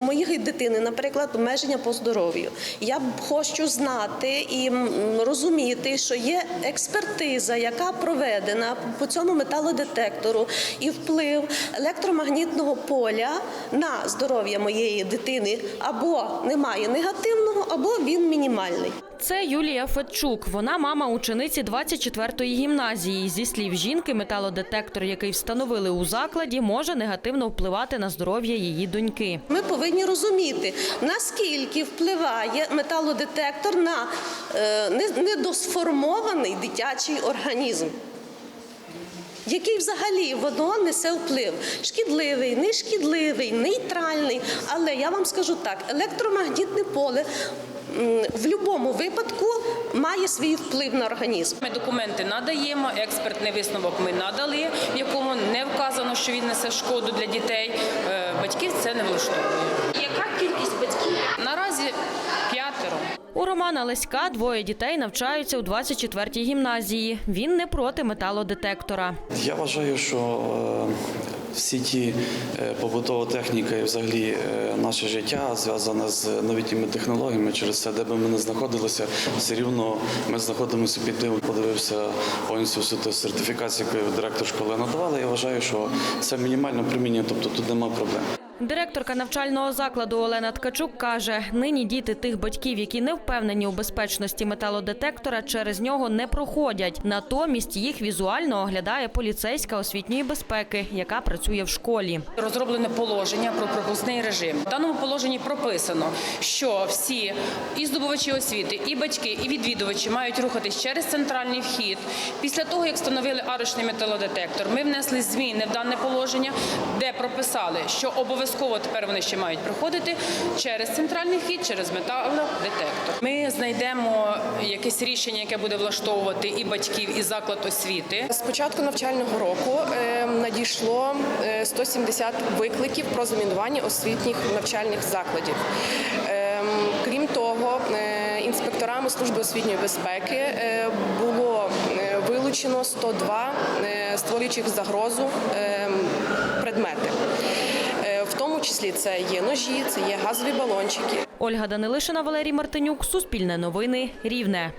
Моєї дитини, наприклад, обмеження по здоров'ю. Я хочу знати і розуміти, що є експертиза, яка проведена по цьому металодетектору, і вплив електромагнітного поля на здоров'я моєї дитини або немає негативного, або він мінімальний. Це Юлія Федчук. Вона мама учениці 24-ї гімназії. Зі слів жінки, металодетектор, який встановили у закладі, може негативно впливати на здоров'я її доньки. Ми повинні розуміти, наскільки впливає металодетектор на е, недосформований дитячий організм. Який взагалі воно несе вплив? Шкідливий, нешкідливий, нейтральний. Але я вам скажу так: електромагнітне поле в будь-якому випадку має свій вплив на організм. Ми документи надаємо, експертний висновок ми надали, в якому не вказано, що він несе шкоду для дітей. Е, Батьків це не влаштовує. Яка кількість батьків? Наразі. У Романа Леська двоє дітей навчаються у 24-й гімназії. Він не проти металодетектора. Я вважаю, що е, всі ті е, побутова техніка і взагалі е, наше життя зв'язане з новітніми технологіями. Через це, де би ми не знаходилися, все рівно ми знаходимося під впливом. Подивився повністю всю ту сертифікацію, яку директор школи надавала. Я вважаю, що це мінімально примінення, тобто тут немає проблем. Директорка навчального закладу Олена Ткачук каже, нині діти тих батьків, які не впевнені у безпечності металодетектора, через нього не проходять. Натомість їх візуально оглядає поліцейська освітньої безпеки, яка працює в школі. Розроблене положення про пропускний режим. В даному положенні прописано, що всі і здобувачі освіти, і батьки, і відвідувачі мають рухатись через центральний вхід. Після того, як встановили арочний металодетектор, ми внесли зміни в дане положення, де прописали, що обов'язково тепер вони ще мають проходити через центральний вхід, через металодетектор. Ми знайдемо якесь рішення, яке буде влаштовувати і батьків, і заклад освіти. З початку навчального року е, надійшло е, 170 викликів про замінування освітніх навчальних закладів. Е, Крім того, е, інспекторами служби освітньої безпеки е, було е, вилучено 102 е, створюючих загрозу е, предмети. Числі це є ножі, це є газові балончики, Ольга Данилишина, Валерій Мартинюк, Суспільне новини, Рівне.